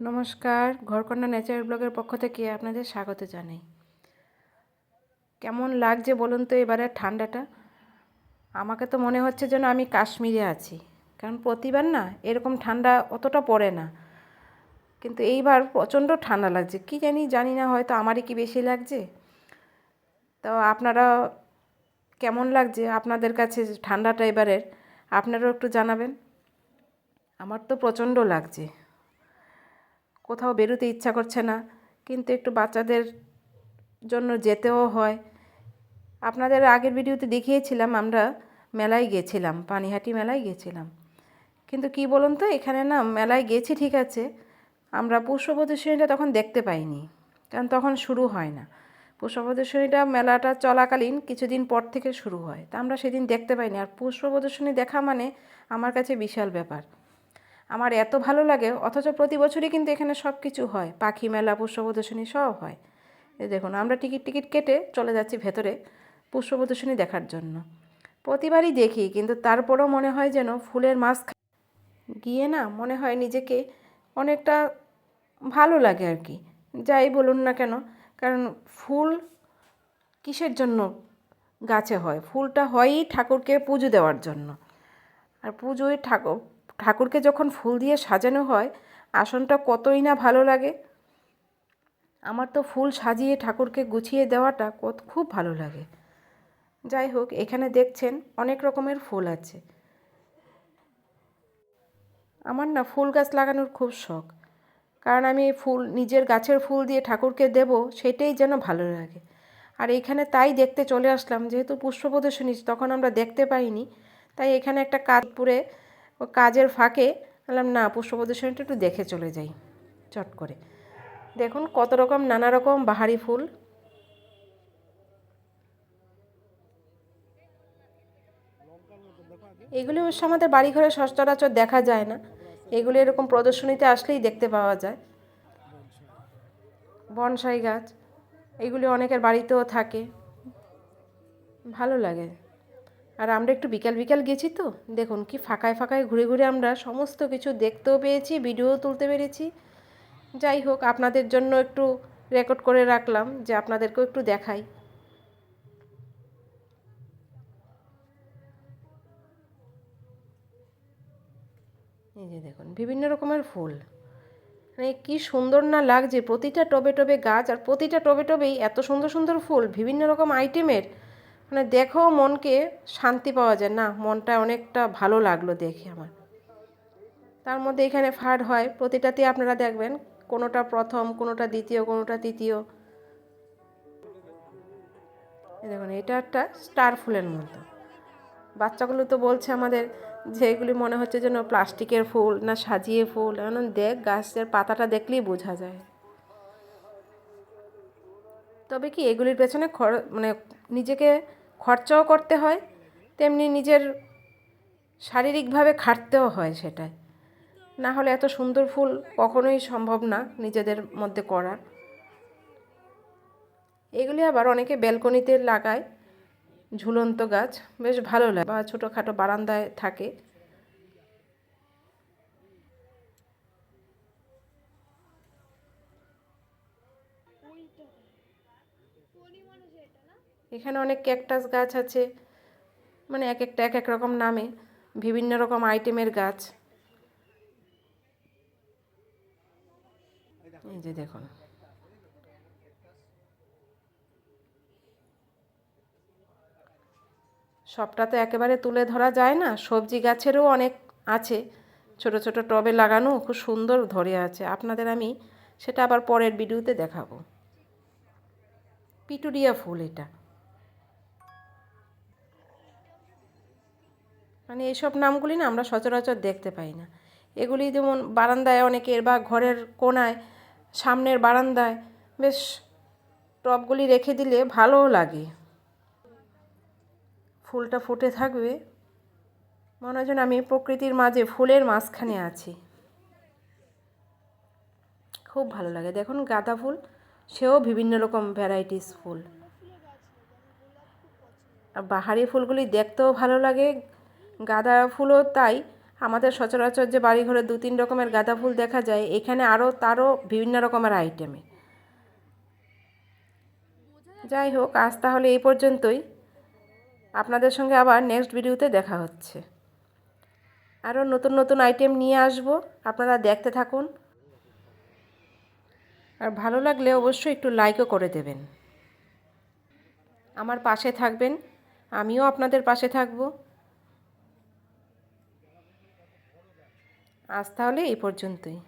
নমস্কার, ঘরকন্যা ন্যাচারাল ব্লগের পক্ষ থেকে আপনাদের স্বাগত জানাই। কেমন লাগছে বলুন তো এবারে ঠান্ডাটা? আমাকে তো মনে হচ্ছে যেন আমি কাশ্মীরে আছি, কারণ প্রতিবার না এরকম ঠান্ডা অতটা পড়ে না। কিন্তু এইবার প্রচণ্ড ঠান্ডা লাগছে, কি জানি জানি না, হয়তো আমারই কি বেশি লাগছে। তো আপনারা কেমন লাগছে আপনাদের কাছে ঠান্ডাটা এবারের? আপনারাও একটু জানাবেন। আমার তো প্রচণ্ড লাগছে। কোথাও বেরোতে ইচ্ছা করছে না। কিন্তু একটু বাচ্চাদের জন্য যেতেও হয়। আপনাদের আগের ভিডিওতে দেখিয়েছিলাম আমরা মেলায় গেছিলাম, পানিহাটি মেলায় গেছিলাম। কিন্তু কি বলুন তো, এখানে না মেলায় গেছি ঠিক আছে। আমরা পুষ্প প্রদর্শনীটা তখন দেখতে পাইনি, কারণ তখন শুরু হয় না। পুষ্প প্রদর্শনীটা মেলাটা চলাকালীন কিছুদিন পর থেকে শুরু হয়। তা আমরা সেদিন দেখতে পাইনি। আর পুষ্প প্রদর্শনী দেখা মানে আমার কাছে বিশাল ব্যাপার। আমার এত ভালো লাগে, অথচ প্রতি বছরই কিন্তু এখানে সব কিছু হয়। পাখি মেলা পুষ্প প্রদর্শনী সব হয়। দেখুন, আমরা টিকিট টিকিট কেটে চলে যাচ্ছি ভেতরে পুষ্প প্রদর্শনী দেখার জন্য। প্রতিবারই দেখি, কিন্তু তারপরেও মনে হয় যেন ফুলের মাছ গিয়ে না মনে হয় নিজেকে অনেকটা ভালো লাগে আর কি। যাই বলুন না কেন, কারণ ফুল কিসের জন্য গাছে হয়? ফুলটা হয়ই ঠাকুরকে পুজো দেওয়ার জন্য। আর পুজোয় ঠাকুর ঠাকুরকে যখন ফুল দিয়ে সাজানো হয়, আসনটা কতই না ভালো লাগে। আমার তো ফুল সাজিয়ে ঠাকুরকে গুছিয়ে দেওয়াটা কত, খুব ভালো লাগে। যাই হোক, এখানে দেখছেন অনেক রকমের ফুল আছে। আমার না ফুল গাছ লাগানোর খুব শখ। কারণ আমি ফুল, নিজের গাছের ফুল দিয়ে ঠাকুরকে দেব, সেটাই যেন ভালো লাগে। আর এখানে তাই দেখতে চলে আসলাম, যেহেতু পুষ্প প্রদর্শনী তখন আমরা দেখতে পাইনি। তাই এখানে একটা কাঠপুরে ও কাজের ফাঁকে বললাম, না, পুষ্প প্রদর্শনীটা একটু দেখে চলে যাই। চট করে। দেখুন কত রকম, নানা রকম বাহারি ফুল। এগুলি অবশ্য আমাদের বাড়িঘরে সচরাচর দেখা যায় না। এগুলি এরকম প্রদর্শনীতে আসলেই দেখতে পাওয়া যায়। বনসাই গাছ, এগুলি অনেকের বাড়িতেও থাকে। ভালো লাগে। আর আমরা একটু বিকাল বিকাল গেছি তো। দেখুন কি ফাঁকায় ফাঁকায় ঘুরে ঘুরে আমরা সমস্ত কিছু দেখতেও পেয়েছি ভিডিও তুলতে পেরেছি। যাই হোক, আপনাদের জন্য একটু রেকর্ড করে রাখলাম যে আপনাদেরকেও একটু দেখাই। এই যে দেখুন, বিভিন্ন রকমের ফুল। মানে কি সুন্দর না লাগছে, প্রতিটা টবে টবে গাছ আর প্রতিটা টবে টবেই এত সুন্দর সুন্দর ফুল, বিভিন্ন রকম আইটেমের মানে দেখো মনকে শান্তি পাওয়া যায়। না, মনটা অনেকটা ভালো লাগল দেখে আমার। তার মধ্যে এখানে ফাড হয় প্রতিটাতে আপনারা দেখবেন কোনোটা প্রথম, কোনোটা দ্বিতীয়, কোনোটা তৃতীয়। দেখুন, এটা একটা স্টার ফুলের মতো। বাচ্চাগুলো তো বলছে আমাদের যে এগুলি মনে হচ্ছে যেন প্লাস্টিকের ফুল না সাজিয়ে ফুল। এমন দেখ, গাছের পাতাটা দেখলেই বোঝা যায়। তবে কি এগুলির পেছনে খর মানে নিজেকে খরচাও করতে হয়, তেমনি নিজের শারীরিকভাবে খাটতেও হয় সেটাই। না হলে এত সুন্দর ফুল কখনোই সম্ভব না নিজেদের মধ্যে করা এগুলি আবার অনেকে ব্যালকনিতে লাগায়, ঝুলন্ত গাছ, বেশ ভালো লাগে। বা ছোটোখাটো বারান্দায় থাকে। এখানে অনেক ক্যাকটাস গাছ আছে মানে এক একটা, এক এক রকম নামে, বিভিন্ন রকম আইটেমের গাছ। এই যে দেখুন। সবটা তো একেবারে তুলে ধরা যায় না, সবজি গাছেরও অনেক আছে, ছোট ছোট টবে লাগানো, খুব সুন্দর ধরে আছে। আপনাদের আমি সেটা আবার পরের ভিডিওতে দেখাবো। পিটুরিয়া ফুল এটা। মানে এইসব নামগুলি না আমরা সচরাচর দেখতে পাই না। এগুলি যেমন বারান্দায় অনেকের বা ঘরের কোনায়, সামনের বারান্দায় বেশ টবগুলি রেখে দিলে ভালোও লাগে। ফুলটা ফুটে থাকবে। মনে হয় আমি প্রকৃতির মাঝে ফুলের মাঝখানে আছি। খুব ভালো লাগে। দেখুন গাঁদা ফুল। সেও বিভিন্ন রকম ভ্যারাইটিস ফুল। আর বাহারি ফুলগুলি দেখতেও ভালো লাগে। গাঁদা ফুলও তাই। আমাদের সচরাচর যে বাড়িঘরে দু তিন রকমের গাঁদা ফুল দেখা যায়, এখানে আরও তারও বিভিন্ন রকমের আইটেমে যাই হোক, আজ তাহলে এই পর্যন্তই। আপনাদের সঙ্গে আবার নেক্সট ভিডিওতে দেখা হচ্ছে। আরও নতুন নতুন আইটেম নিয়ে আসব। আপনারা দেখতে থাকুন। আর ভালো লাগলে অবশ্যই একটু লাইকও করে দেবেন। আমার পাশে থাকবেন, আমিও আপনাদের পাশে থাকব। আজ তাহলে এই পর্যন্তই।